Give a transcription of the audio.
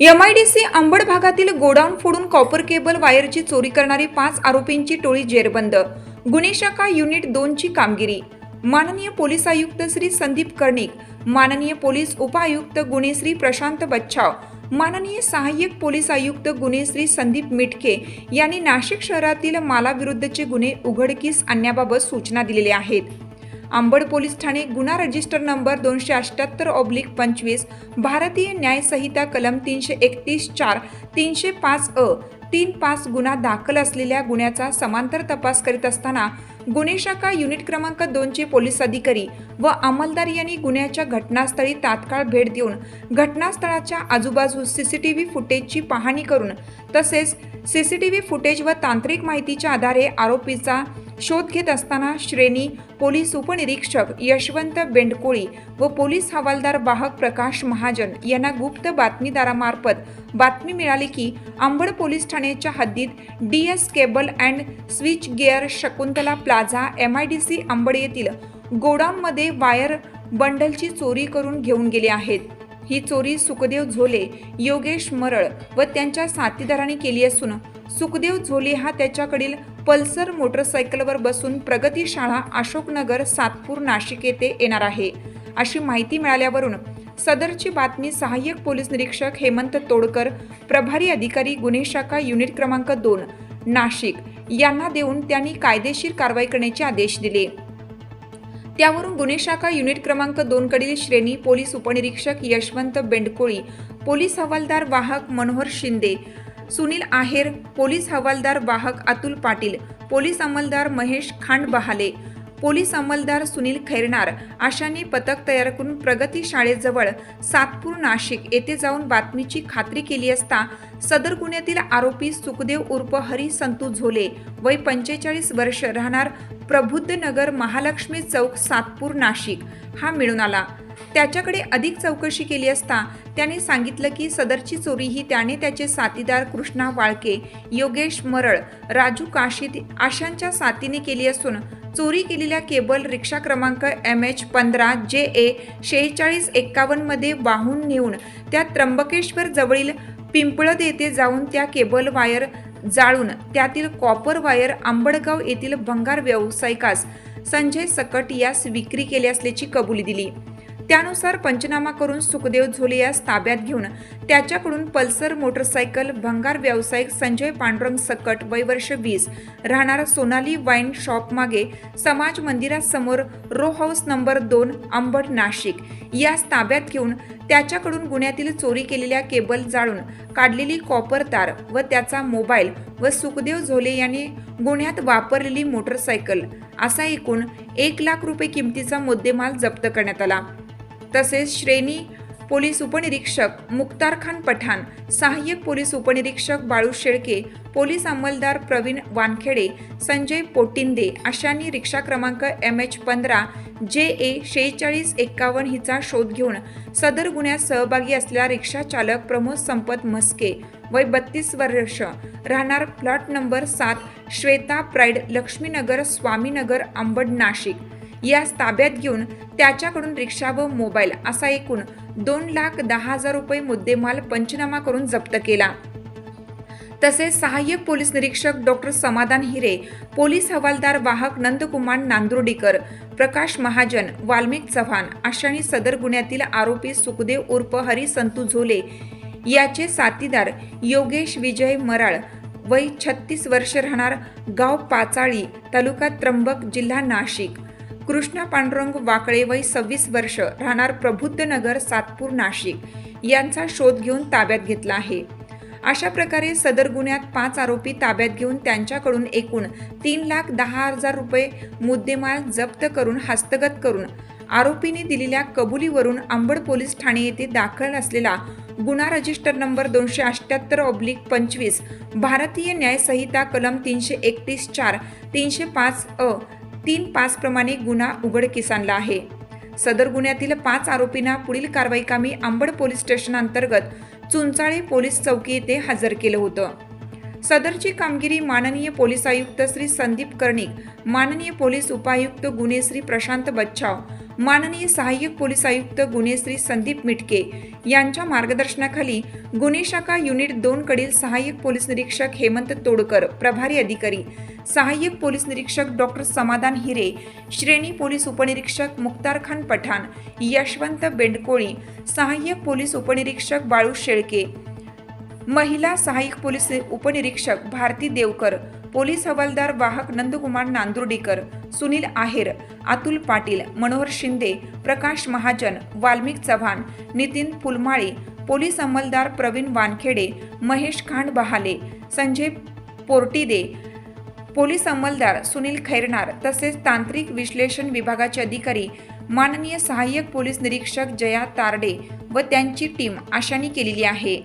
MIDC Ambad भागातील godown फोडून copper cable वायरची चोरी करणारी पाच आरोपींची टोळी जेरबंद. गुन्हे शाखा युनिट दोनची कामगिरी. माननीय पोलीस आयुक्त श्री संदीप कर्णिक माननीय पोलीस उपआयुक्त गुन्हे श्री प्रशांत बच्छाव माननीय सहाय्यक पोलीस आयुक्त गुन्हे श्री संदीप मिटके यांनी नाशिक शहरातील मालाविरुद्धचे गुन्हे उघडकीस आणण्याबाबत सूचना दिलेल्या आहेत. अंबड पोलीस ठाणे गुन्हा रजिस्टर नंबर दोनशे अठ्ठ्याहत्तर ऑब्लिक पंचवीस भारतीय न्यायसंहिता कलम तीनशे एकतीस चार तीनशे पाच अ तीन पाच गुन्हा दाखल असलेल्या गुन्ह्याचा समांतर तपास करीत असताना गुन्हे शाखा युनिट क्रमांक दोनचे पोलीस अधिकारी व अंमलदार यांनी गुन्ह्याच्या घटनास्थळी तात्काळ भेट देऊन घटनास्थळाच्या आजूबाजू सीसीटीव्ही फुटेजची पाहणी करून तसेच सीसीटीव्ही फुटेज व तांत्रिक माहितीच्या आधारे आरोपीचा शोध घेत असताना श्रेणी पोलीस उपनिरीक्षक यशवंत बेंडकोळी व पोलीस हवालदार वाहक प्रकाश महाजन यांना गुप्त बातमीदारामार्फत बातमी मिळाली की आंबड पोलीस ठाण्याच्या हद्दीत D S cable and switch gear Shakuntala plaza M I D C Ambad येथील गोडाऊनमध्ये वायर बंडलची चोरी करून घेऊन गेले आहेत. ही चोरी सुखदेव झोले योगेश मरळ व त्यांच्या साथीदारांनी केली असून सुखदेव झोले हा त्याच्याकडील पल्सर मोटरसायकलवर बसून प्रगती शाळा अशोकनगर सातपूर नाशिक येथे येणार आहे. अशी माहिती मिळाल्यावरून सदरची बातमी सहाय्यक पोलीस निरीक्षक हेमंत तोडकर प्रभारी अधिकारी गुन्हे शाखा युनिट क्रमांक दोन नाशिक यांना देऊन त्यांनी कायदेशीर कारवाई करण्याचे आदेश दिले. त्यावरून गुन्हे शाखा युनिट क्रमांक दोन कडील श्रेणी पोलीस उपनिरीक्षक यशवंत बेंडकोळी पोलीस हवालदार वाहक मनोहर शिंदे सुनील आहेर पोलीस हवालदार वाहक अतुल पाटील पोलीस अंमलदार महेश खांडबहाले पोलीस अंमलदार सुनील खैरनार अशांनी पथक तयार करून प्रगती शाळेजवळ सातपूर नाशिक येथे जाऊन बातमीची खात्री केली असता सदर गुन्ह्यातील आरोपी सुखदेव उर्फ हरी संतू झोले वय पंचेचाळीस वर्ष राहणार प्रबुद्धनगर महालक्ष्मी चौक सातपूर नाशिक हा मिळून आला. त्याच्याकडे अधिक चौकशी केली असता त्याने सांगितलं की सदरची चोरी ही त्याने त्याचे साथीदार कृष्णा वाळके योगेश मरळ राजू काशीद आशांच्या साथीने केली असून चोरी केलेल्या केबल रिक्षा क्रमांक एम एच पंधरा जे ए शेहेचाळीस एक्कावन्नमध्ये वाहून नेऊन त्या त्र्यंबकेश्वर जवळील पिंपळद येथे जाऊन त्या केबल वायर जाळून त्यातील कॉपर वायर आंबडगाव येथील भंगार व्यावसायिकास संजय सकट यास विक्री केली असल्याची कबुली दिली. त्यानुसार पंचनामा करून सुखदेव झोले यास ताब्यात घेऊन त्याच्याकडून पल्सर मोटरसायकल भंगार व्यावसायिक संजय पांडुरंग सकट वय वर्ष वीस राहणार सोनाली वाईन शॉप मागे समाज मंदिरासमोर रो हाऊस नंबर दोन अंबड नाशिक यास ताब्यात घेऊन त्याच्याकडून गुन्ह्यातील चोरी केलेल्या केबल जाळून काढलेली कॉपर तार व त्याचा मोबाईल व सुखदेव झोले यांनी गुन्ह्यात वापरलेली मोटरसायकल असा एकूण एक लाख रुपये किमतीचा मुद्देमाल जप्त करण्यात आला. तसेच श्रेणी पोलीस उपनिरीक्षक मुक्तार खान पठाण सहाय्यक पोलीस उपनिरीक्षक बाळू शेळके पोलीस अंमलदार प्रवीण वानखेडे संजय पोटिंदे अशांनी रिक्षा क्रमांक एम एच पंधरा जे ए शेहेचाळीस एक्कावन्न हिचा शोध घेऊन सदर गुन्ह्यात सहभागी असलेला रिक्षा चालक प्रमोद संपत म्हस्के वय बत्तीस वर्ष राहणार प्लॉट नंबर सात श्वेता प्राईड लक्ष्मीनगर स्वामीनगर अंबड नाशिक. यास ताब्यात घेऊन त्याच्याकडून रिक्षा व मोबाईल असा एकूण दोन लाख दहा हजार रुपये मुद्देमाल पंचनामा करून जप्त केला. तसेच सहाय्यक पोलीस निरीक्षक डॉक्टर समाधान हिरे पोलीस हवालदार वाहक नंदकुमार नांदुर्डीकर प्रकाश महाजन वाल्मिक चव्हाण अशांनी सदर गुन्ह्यातील आरोपी सुखदेव उर्फ हरी संतू झोले याचे साथीदार योगेश विजय मराळ वय छत्तीस वर्ष राहणार गाव पाचाळी तालुका त्र्यंबक जिल्हा नाशिक. कृष्णा पांडुरंग वाकळे वय सव्वीस वर्ष राहणार प्रबुद्धनगर सातपूर नाशिक. यांचा शोध घेऊन ताब्यात घेतला आहे. अशा प्रकारे सदर गुन्ह्यात पाच आरोपी ताब्यात घेऊन त्यांच्याकडून एकूण तीन लाख दहा हजार रुपये मुद्देमाल जप्त करून हस्तगत करून आरोपीने दिलेल्या कबुलीवरून अंबड पोलीस ठाणे येथे दाखल असलेला गुन्हा रजिस्टर नंबर दोनशे अठ्ठ्याहत्तर ऑब्लिक पंचवीस भारतीय न्यायसंहिता कलम तीनशे एकतीस चार तीनशे पाच अ तीन पाच प्रमाणे गुन्हा उघडकीस आणला आहे. सदर गुन्ह्यातील पाच आरोपींना पुढील कारवाई कामी पोलीस स्टेशन अंतर्गत चुंचाळे पोलीस चौकी येथे हजर केलं होतं. सदरची कामगिरी माननीय पोलीस आयुक्त श्री संदीप कर्णिक माननीय पोलीस उपायुक्त गुन्हे श्री प्रशांत बच्छाव माननीय सहाय्यक पोलीस आयुक्त गुन्हे श्री संदीप मिटके यांच्या मार्गदर्शनाखाली गुन्हे शाखा युनिट दोन कडील सहाय्यक पोलीस निरीक्षक हेमंत तोडकर प्रभारी अधिकारी सहाय्यक पोलीस निरीक्षक डॉक्टर समाधान हिरे श्रेणी पोलीस उपनिरीक्षक मुक्तार खान पठाण यशवंत बेंडकोळी सहाय्यक पोलीस उपनिरीक्षक बाळू शेळके महिला सहाय्यक पोलीस उपनिरीक्षक भारती देवकर पोलीस हवालदार वाहक नंदकुमार नांदुर्डीकर सुनील आहेर अतुल पाटील मनोहर शिंदे प्रकाश महाजन वाल्मिक चव्हाण नितीन फुलमाळे पोलीस अंमलदार प्रवीण वानखेडे महेश खांड बहाले संजय पोर्टिदे पोलीस अंमलदार सुनील खैरनार तसेच तांत्रिक विश्लेषण विभागाचे अधिकारी माननीय सहाय्यक पोलीस निरीक्षक जया तारडे व त्यांची टीम आशानी केलेली आहे.